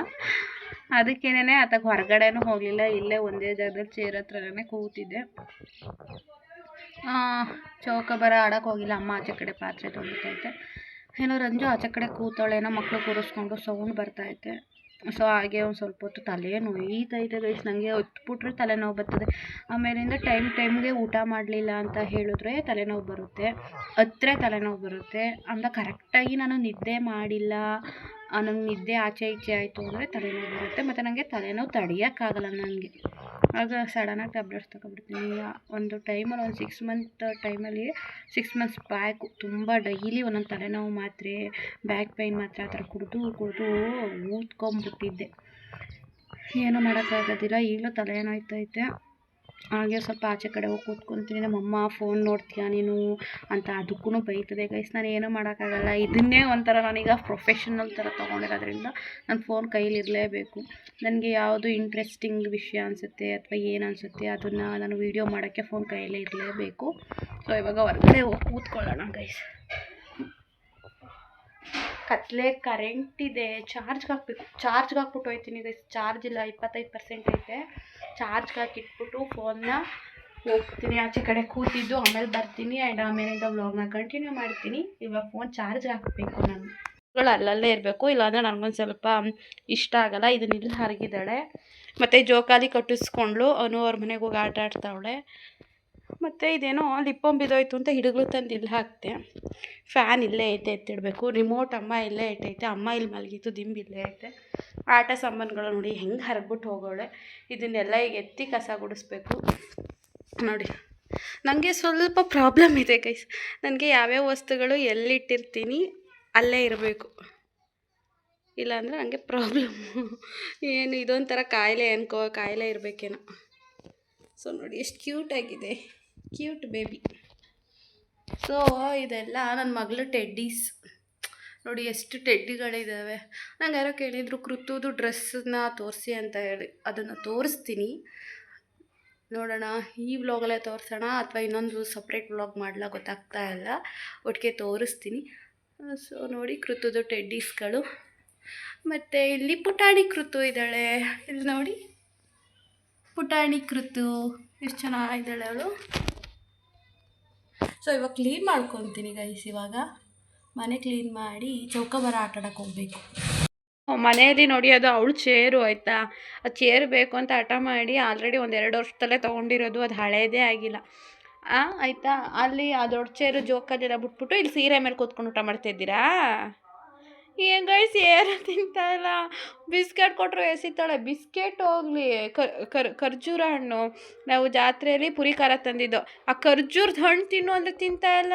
ಅದಕ್ಕೇನೆ ಆತಗೆ ಹೊರಗಡೆನೂ ಹೋಗಲಿಲ್ಲ, ಇಲ್ಲೇ ಒಂದೇ ಜಾಗದಲ್ಲಿ ಚೇರ್ ಹತ್ರನೇ ಕೂತಿದ್ದೆ. ಚೌಕಬಾರ ಆಡೋಕೆ ಹೋಗಿಲ್ಲ, ಅಮ್ಮ ಆಚೆ ಕಡೆ ಪಾತ್ರೆ ತೊಳಿತೈತೆ ಏನೋ ರಂಜು ಆಚೆ ಕಡೆ ಕೂತವಳೇನೋ ಮಕ್ಕಳು ಕೂರಿಸ್ಕೊಂಡು ಸೌಂಡ್ ಬರ್ತೈತೆ ಸೊ ಹಾಗೆ ಒಂದು ಸ್ವಲ್ಪ ಹೊತ್ತು ತಲೆ ಇದೆ ಗೈಸ್ ನನಗೆ ಹೊತ್ಬಿಟ್ರೆ ತಲೆನೋವು ಬರ್ತದೆ. ಆಮೇಲಿಂದ ಟೈಮ್, ಟೈಮ್ಗೆ ಊಟ ಮಾಡಲಿಲ್ಲ ಅಂತ ಹೇಳಿದ್ರೆ ತಲೆನೋವು ಬರುತ್ತೆ. ಹತ್ತಿರ ತಲೆನೋವು ಬರುತ್ತೆ. ಅಂತ ಕರೆಕ್ಟಾಗಿ ನಾನು ನಿದ್ದೆ ಮಾಡಿಲ್ಲ. ನಂಗೆ ನಿದ್ದೆ ಆಚೆ ಈಚೆ ಆಯಿತು ಅಂದರೆ ತಲೆನೋವು ಬರುತ್ತೆ. ಮತ್ತು ನನಗೆ ತಲೆನೋವು ತಡೆಯೋಕ್ಕಾಗಲ್ಲ ನನಗೆ ಆಗ ಸಡನ್ನಾಗಿ ಟ್ಯಾಬ್ಲೆಟ್ಸ್ ತಗೊಬಿಡ್ತೀನಿ ಒಂದು ಟೈಮಲ್ಲಿ ಒಂದು ಸಿಕ್ಸ್ ಮಂತ್ ಟೈಮಲ್ಲಿ ಸಿಕ್ಸ್ ಮಂತ್ಸ್ ಬ್ಯಾಕು ತುಂಬ ಡೈಲಿ ಒಂದೊಂದು ತಲೆನೋವು ಮಾತ್ರೆ ಬ್ಯಾಕ್ ಪೈನ್ ಮಾತ್ರ ಆ ಥರ ಕುಡಿದು ಕುಡಿದು ಊದ್ಕೊಂಬಿಟ್ಟಿದ್ದೆ ಏನೂ ಮಾಡೋಕ್ಕಾಗೋದಿಲ್ಲ. ಈಗಲೂ ತಲೆನೋಯ್ತೈತೆ. ಹಾಗೆ ಸ್ವಲ್ಪ ಆಚೆ ಕಡೆ ಹೋಗಿ ಕೂತ್ಕೊತೀನಿ. ನಮ್ಮಮ್ಮ ಫೋನ್ ನೋಡ್ತೀಯಾ ನೀನು ಅಂತ ಅದಕ್ಕೂ ಬೈತದೆ ಗೈಸ್ ನಾನು ಏನೂ ಮಾಡೋಕ್ಕಾಗಲ್ಲ. ಇದನ್ನೇ ಒಂಥರ ನಾನೀಗ ಪ್ರೊಫೆಷನಲ್ ಥರ ತೊಗೊಂಡಿರೋದ್ರಿಂದ ನನ್ನ ಫೋನ್ ಕೈಲಿ ಇರಲೇಬೇಕು ನನಗೆ ಯಾವುದು ಇಂಟ್ರೆಸ್ಟಿಂಗ್ ವಿಷಯ ಅನಿಸುತ್ತೆ ಅಥವಾ ಏನು ಅನಿಸುತ್ತೆ ಅದನ್ನು ನಾನು ವೀಡಿಯೋ ಮಾಡೋಕ್ಕೆ ಫೋನ್ ಕೈಯಲ್ಲೇ ಇರಲೇಬೇಕು. ಸೊ ಇವಾಗ ಹೊರಗಡೆ ಹೋಗಿ ಕೂತ್ಕೊಳ್ಳೋಣ ಗೈಸ್ ಕತ್ಲೆ ಕರೆಂಟ್ ಇದೆ. ಚಾರ್ಜ್ಗೆ ಹಾಕ್ಬೇಕು. ಚಾರ್ಜ್ಗೆ ಹಾಕ್ಬಿಟ್ಟು ಹೋಯ್ತೀನಿ ಗೈಸ್ ಚಾರ್ಜ್ ಇಲ್ಲ, ಇಪ್ಪತ್ತೈದು ಪರ್ಸೆಂಟ್ ಐತೆ. ಚಾರ್ಜ್ಗೆ ಹಾಕಿಟ್ಬಿಟ್ಟು ಫೋನ್ನ ಹೋಗ್ತೀನಿ. ಆಚೆ ಕಡೆ ಕೂತಿದ್ದು, ಆಮೇಲೆ ಬರ್ತೀನಿ ಆ್ಯಂಡ್ ಆಮೇಲಿಂದ ವ್ಲಾಗ್ನ ಕಂಟಿನ್ಯೂ ಮಾಡ್ತೀನಿ. ಇವಾಗ ಫೋನ್ ಚಾರ್ಜ್ ಹಾಕಬೇಕು ನಾನು. ಅಲ್ಲಲ್ಲೇ ಇರಬೇಕು, ಇಲ್ಲಾಂದರೆ ನನಗೊಂದು ಸ್ವಲ್ಪ ಇಷ್ಟ ಆಗಲ್ಲ. ಇದನ್ನ ಇಲ್ಲಿ ಹರಗಿದ್ದಾಳೆ ಮತ್ತು ಜೋಕಾಲಿ ಕಟ್ಟಿಸ್ಕೊಂಡ್ಳು. ಅವನು ಅವ್ರ ಮನೆಗೆ ಹೋಗಿ ಆಟ ಆಡ್ತಾವಳೆ. ಮತ್ತು ಇದೇನೋ ಲಿಪ್ಪೊಂಬ್ ಬಿದ್ದೋಯ್ತು ಅಂತ ಹಿಡಿಗಳು ತಂದು ಇಲ್ಲಿ ಹಾಕಿದೆ. ಫ್ಯಾನ್ ಇಲ್ಲೇ ಐತೆ ಎತ್ತಿಡಬೇಕು. ರಿಮೋಟ್ ಅಮ್ಮ ಇಲ್ಲೇ ಇಟ್ಟೈತೆ ಅಮ್ಮ ಇಲ್ಲಿ ಮಲಗಿತ್ತು ದಿಂಬು ಇಲ್ಲೇ ಐತೆ. ಆಟ ಸಾಮಾನುಗಳು ನೋಡಿ ಹೆಂಗೆ ಹರಗ್ಬಿಟ್ಟು ಹೋಗೋಳೆ. ಇದನ್ನೆಲ್ಲ ಈಗ ಎತ್ತಿ ಕಸ ಗುಡಿಸ್ಬೇಕು. ನೋಡಿ. ನನಗೆ ಸ್ವಲ್ಪ ಪ್ರಾಬ್ಲಮ್ ಇದೆ ಕೈಸ್ ನನಗೆ ಯಾವ್ಯಾವ ವಸ್ತುಗಳು ಎಲ್ಲಿಟ್ಟಿರ್ತೀನಿ ಅಲ್ಲೇ ಇರಬೇಕು. ಇಲ್ಲಾಂದರೆ ನನಗೆ ಪ್ರಾಬ್ಲಮ್ಮು ಏನು ಇದೊಂಥರ ಕಾಯಿಲೆ ಅನ್ಕೋ, ಕಾಯಿಲೆ ಇರಬೇಕೇನೋ. ಸೊ ನೋಡಿ, ಎಷ್ಟು ಕ್ಯೂಟಾಗಿದೆ ಕ್ಯೂಟ್ ಬೇಬಿ ಸೊ ಇದೆಲ್ಲ ನನ್ನ ಮಗಳು ಟೆಡ್ಡೀಸ್ ನೋಡಿ ಎಷ್ಟು ಟೆಡ್ಡಿಗಳಿದ್ದಾವೆ ನಂಗೆ ಯಾರೋ ಕೇಳಿದರು, ಕೃತುದು ಡ್ರೆಸ್ಸನ್ನ ತೋರಿಸಿ ಅಂತ ಹೇಳಿ. ಅದನ್ನು ತೋರಿಸ್ತೀನಿ. ನೋಡೋಣ, ಈ ವ್ಲಾಗಲ್ಲೇ ತೋರಿಸೋಣ ಅಥವಾ ಇನ್ನೊಂದು ಸಪ್ರೇಟ್ ವ್ಲಾಗ್ ಮಾಡಲ ಗೊತ್ತಾಗ್ತಾ ಇಲ್ಲ. ಒಟ್ಟಿಗೆ ತೋರಿಸ್ತೀನಿ. ಸೊ ನೋಡಿ ಕೃತುದು ಟೆಡ್ಡೀಸ್ಗಳು ಮತ್ತು ಇಲ್ಲಿ ಪುಟಾಣಿ ಕೃತು ಇದ್ದಾಳೆ. ಇಲ್ಲಿ ನೋಡಿ. ಪುಟಾಣಿ ಕೃತು. ಎಷ್ಟು ಚೆನ್ನಾಗಿದ್ದಾಳೆ ಅವಳು. ಸೊ ಇವಾಗ ಕ್ಲೀನ್ ಮಾಡ್ಕೊತೀನಿ ಗೈಸ್ ಇವಾಗ ಮನೆ ಕ್ಲೀನ್ ಮಾಡಿ ಚೌಕಾಬಾರ ಆಟ ಆಡಕ್ಕೆ ಹೋಗ್ಬೇಕು ಮನೆಯಲ್ಲಿ ನೋಡಿ, ಅದು ಅವಳು ಚೇರು ಆಯಿತಾ? ಆ ಚೇರ್ ಬೇಕು ಅಂತ ಹಠ ಮಾಡಿ ಆಲ್ರೆಡಿ ಒಂದು ಎರಡು ವರ್ಷದಲ್ಲೇ ತೊಗೊಂಡಿರೋದು, ಅದು ಹಳೇದೇ ಆಗಿಲ್ಲ. ಆಯಿತಾ? ಅಲ್ಲಿ ಆ ದೊಡ್ಡ ಚೇರು ಜೋಕಲ್ಲೆಲ್ಲ ಬಿಟ್ಬಿಟ್ಟು ಇಲ್ಲಿ ಸೀರೆ ಮೇಲೆ ಕೂತ್ಕೊಂಡು ಊಟ ಮಾಡ್ತಿದ್ದೀರಾ ಏನು ಗೈಸ್ ಏನು ತಿಂತಾ ಇಲ್ಲ ಬಿಸ್ಕೆಟ್ ಕೊಟ್ಟರು ಎಸಿತಾಳೆ. ಬಿಸ್ಕೆಟ್ ಹೋಗ್ಲಿ. ಕರ್ ಖರ್ಜೂರ ಹಣ್ಣು. ನಾವು ಜಾತ್ರೆಯಲ್ಲಿ ಪುರಿ ಖಾರ ತಂದಿದ್ದು. ಆ ಖರ್ಜೂರದ ಹಣ್ಣು ತಿನ್ನು ಅಂದರೆ ತಿಂತಾ ಇಲ್ಲ?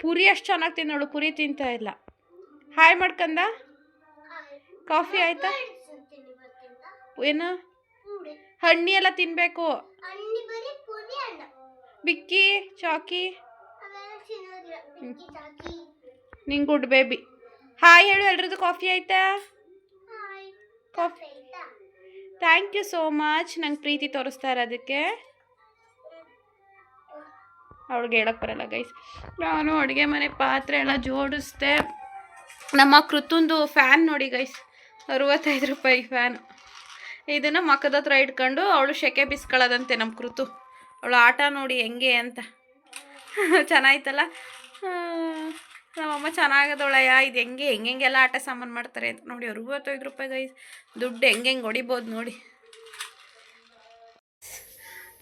ಪುರಿ ಅಷ್ಟು ಚೆನ್ನಾಗಿ ತಿನ್ನೋಳು ಪುರಿ ತಿಂತಾ ಇಲ್ಲ. ಹಾಯ್ ಮಾಡ್ಕಂದ? ಕಾಫಿ ಆಯ್ತಾ? ಏನು? ಹಣ್ಣಿ ಎಲ್ಲ ತಿನ್ನಬೇಕು ಬಿಕ್ಕಿ ಚಾಕಿ. ನಿಂಗೆ ಗುಡ್ ಬೇಬಿ. ಹಾಯ್ ಹೇಳು ಎಲ್ರದ್ದು ಕಾಫಿ ಆಯ್ತಾ? Coffee thank you so much ನಂಗೆ ಪ್ರೀತಿ ತೋರಿಸ್ತಾ ಇರೋದಕ್ಕೆ ಅವಳಿಗೆ ಹೇಳಕ್ಕೆ ಬರಲ್ಲ ಗೈಸ್ ನಾನು ಅಡುಗೆ ಮನೆ ಪಾತ್ರೆ ಎಲ್ಲ ಜೋಡಿಸ್ದೆ. ನಮ್ಮ ಕೃತುಂದು ಫ್ಯಾನ್ ನೋಡಿ ಗೈಸ್ ಅರವತ್ತೈದು ರೂಪಾಯಿ ಫ್ಯಾನ್ ಇದನ್ನು ಮಕ್ಕದ ಹತ್ರ ಇಟ್ಕೊಂಡು ಅವಳು ಶೆಕೆ ಬಿಸ್ಕೊಳ್ಳೋದಂತೆ ನಮ್ಮ ಕೃತು. ಅವಳು ಆಟ ನೋಡಿ ಹೆಂಗೆ ಅಂತ. [LAUGHS] ಚೆನ್ನಾಯ್ತಲ್ಲ? ನಮ್ಮಮ್ಮ ಚೆನ್ನಾಗದೊಳಯ್ಯ. ಇದು ಹೆಂಗೆ ಹೆಂಗೆಲ್ಲ ಆಟ ಸಾಮಾನು ಮಾಡ್ತಾರೆ ಅಂತ ನೋಡಿ ಅರವತ್ತೈದು ರೂಪಾಯಿ ಗೈಸ್ ದುಡ್ಡು ಹೆಂಗೆ ಹೊಡಿಬೋದು ನೋಡಿ.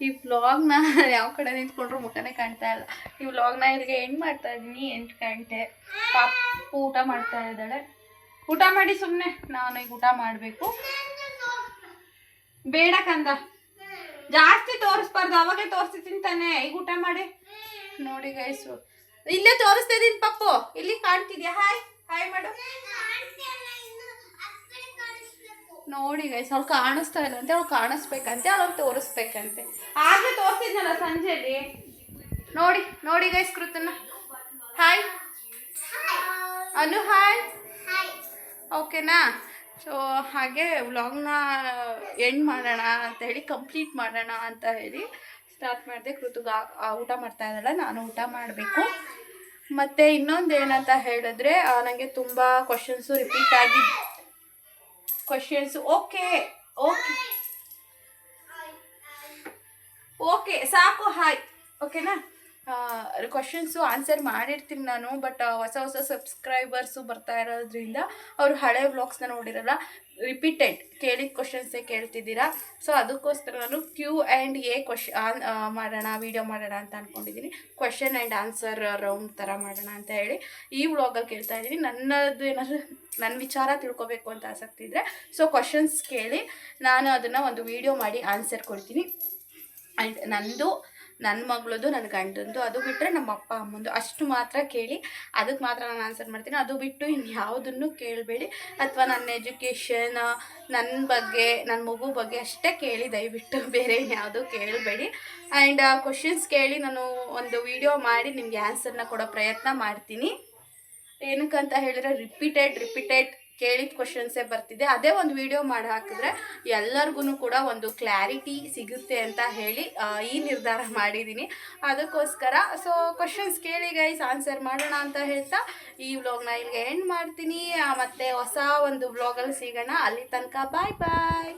ಈ ವ್ಲಾಗ್ನ [LAUGHS] ಯಾವ ಕಡೆ ನಿಂತ್ಕೊಂಡ್ರು ಮುಖನೇ ಕಾಣ್ತಾ ಇಲ್ಲ. ಈ ವ್ಲಾಗ್ನ ಇಲ್ಲಿಗೆ ಎಂಡ್ ಮಾಡ್ತಾ ಇದ್ದೀನಿ, ಎಂಟು ಗಂಟೆ. ಪಾಪು ಊಟ ಮಾಡ್ತಾ ಇದ್ದಾಳೆ. ಊಟ ಮಾಡಿ ಸುಮ್ಮನೆ ನಾನು ಈಗ ಊಟ ಮಾಡಬೇಕು. ಬೇಡ ಕಂದ. ಜಾಸ್ತಿ ತೋರಿಸ್ಬಾರ್ದು, ಅವಾಗೆ ತೋರಿಸಿ ತಿಂತಾನೆ ಈಗ ಊಟ ಮಾಡಿ. ನೋಡಿ ಗೈಸು ಇಲ್ಲೇ ತೋರಿಸ್ತಾ ಇದೀನಿ ಪಪ್ಪು. ಇಲ್ಲಿ ಕಾಣ್ತಿದ್ಯಾ? ಹಾಯ್ ಹಾಯ್ ಮಾಡು ನೋಡಿ ಗೈಸ್ ಅವ್ಳು ಕಾಣಿಸ್ತಾ ಇಲ್ಲ ಅಂತೆ ಅವ್ಳು ಕಾಣಿಸ್ಬೇಕಂತೆ, ಅವ್ಳು ತೋರಿಸ್ಬೇಕಂತೆ. ಆಗ್ಲೇ ತೋರಿಸಿದ್ನಲ್ಲ ಸಂಜೆಯಲ್ಲಿ? ನೋಡಿ ನೋಡಿ ಗೈಸ್ ಕೃತನ ಹಾಯ್ ಅನು ಹಾಯ್ ಓಕೆನಾ ಸೊ ಹಾಗೆ ವ್ಲಾಗ್ನ ಎಂಡ್ ಮಾಡೋಣ ಅಂತ ಹೇಳಿ ಕಂಪ್ಲೀಟ್ ಮಾಡೋಣ ಅಂತ ಹೇಳಿ ಸ್ಟಾರ್ಟ್ ಮಾಡಿದೆ, ಕೃತುಗ ಊಟ ಮಾಡ್ತಾ ಇದ್ದಾಳೆ, ನಾನು ಊಟ ಮಾಡಬೇಕು. ಮತ್ತು ಇನ್ನೊಂದು ಏನಂತ ಹೇಳಿದ್ರೆ ನನಗೆ ತುಂಬ ಕ್ವಶನ್ಸು ರಿಪೀಟ್ ಆಗಿ ಕ್ವಶನ್ಸು ಓಕೆ ಓಕೆ ಓಕೆ ಸಾಕು ಹಾಯ್ ಓಕೆನಾ ಕ್ವಶನ್ಸು ಆನ್ಸರ್ ಮಾಡಿರ್ತೀನಿ ನಾನು ಬಟ್ ಹೊಸ ಹೊಸ ಸಬ್ಸ್ಕ್ರೈಬರ್ಸು ಬರ್ತಾ ಇರೋದ್ರಿಂದ ಅವರು ಹಳೆ ವ್ಲಾಗ್ಸ್ನ ನೋಡಿರಲ್ಲ ರಿಪೀಟೆಡ್ ಕೇಳಿದ ಕ್ವಶನ್ಸೇ ಕೇಳ್ತಿದ್ದೀರಾ. ಸೊ ಅದಕ್ಕೋಸ್ಕರ ನಾನು ಕ್ಯೂ ಆ್ಯಂಡ್ ಎ ಕ್ವಶ್ ಮಾಡೋಣ ವೀಡಿಯೋ ಮಾಡೋಣ ಅಂತ ಅಂದ್ಕೊಂಡಿದ್ದೀನಿ ಕ್ವಶನ್ ಆ್ಯಂಡ್ ಆನ್ಸರ್ ರೌಂಡ್ ಥರ ಮಾಡೋಣ ಅಂತ ಹೇಳಿ ಈ ವ್ಲಾಗಲ್ಲಿ ಕೇಳ್ತಾ ಇದ್ದೀನಿ. ನನ್ನದು ಏನಾದರೂ ನನ್ನ ವಿಚಾರ ತಿಳ್ಕೊಬೇಕು ಅಂತ ಆಸಕ್ತಿ ಇದ್ದರೆ ಸೊ ಕ್ವಶನ್ಸ್ ಕೇಳಿ ನಾನು ಅದನ್ನು ಒಂದು ವೀಡಿಯೋ ಮಾಡಿ ಆನ್ಸರ್ ಕೊಡ್ತೀನಿ. ಆ್ಯಂಡ್ ನಂದು ನನ್ನ ಮಗಳದು ನನ್ನ ಗಂಡಂದು, ಅದು ಬಿಟ್ಟರೆ ನಮ್ಮ ಅಪ್ಪ ಅಮ್ಮಂದು. ಅಷ್ಟು ಮಾತ್ರ ಕೇಳಿ ಅದಕ್ಕೆ ಮಾತ್ರ ನಾನು ಆನ್ಸರ್ ಮಾಡ್ತೀನಿ. ಅದು ಬಿಟ್ಟು ಇನ್ಯಾವುದನ್ನು ಕೇಳಬೇಡಿ. ಅಥವಾ ನನ್ನ ಎಜುಕೇಷನ್ ನನ್ನ ಬಗ್ಗೆ ನನ್ನ ಮಗು ಬಗ್ಗೆ ಅಷ್ಟೇ ಕೇಳಿ, ದಯವಿಟ್ಟು ಬೇರೆ ಇನ್ಯಾವುದು ಕೇಳಬೇಡಿ. ಆ್ಯಂಡ್ ಕ್ವಶನ್ಸ್ ಕೇಳಿ ನಾನು ಒಂದು ವಿಡಿಯೋ ಮಾಡಿ ನಿಮಗೆ ಆನ್ಸರ್ನ ಕೊಡೋ ಪ್ರಯತ್ನ ಮಾಡ್ತೀನಿ. ಏನಕ್ಕಂತ ಹೇಳಿದ್ರೆ ರಿಪೀಟೆಡ್ ರಿಪೀಟೆಡ್ ಕೇಳಿದ ಕ್ವಶನ್ಸೇ ಬರ್ತಿದೆ. ಅದೇ ಒಂದು ವಿಡಿಯೋ ಮಾಡಿ ಹಾಕಿದ್ರೆ ಎಲ್ಲರಿಗೂ ಕೂಡ ಒಂದು ಕ್ಲಾರಿಟಿ ಸಿಗುತ್ತೆ ಅಂತ ಹೇಳಿ ಈ ನಿರ್ಧಾರ ಮಾಡಿದ್ದೀನಿ ಅದಕ್ಕೋಸ್ಕರ ಸೊ ಕ್ವಶನ್ಸ್ ಕೇಳಿ ಗೈಸ್ ಆನ್ಸರ್ ಮಾಡೋಣ ಅಂತ ಹೇಳ್ತಾ ಈ ವ್ಲಾಗ್ನ ಇಲ್ಲಿಗೆ ಎಂಡ್ ಮಾಡ್ತೀನಿ. ಮತ್ತು ಹೊಸ ಒಂದು ವ್ಲಾಗಲ್ಲಿ ಸಿಗೋಣ. ಅಲ್ಲಿ ತನಕ ಬಾಯ್ ಬಾಯ್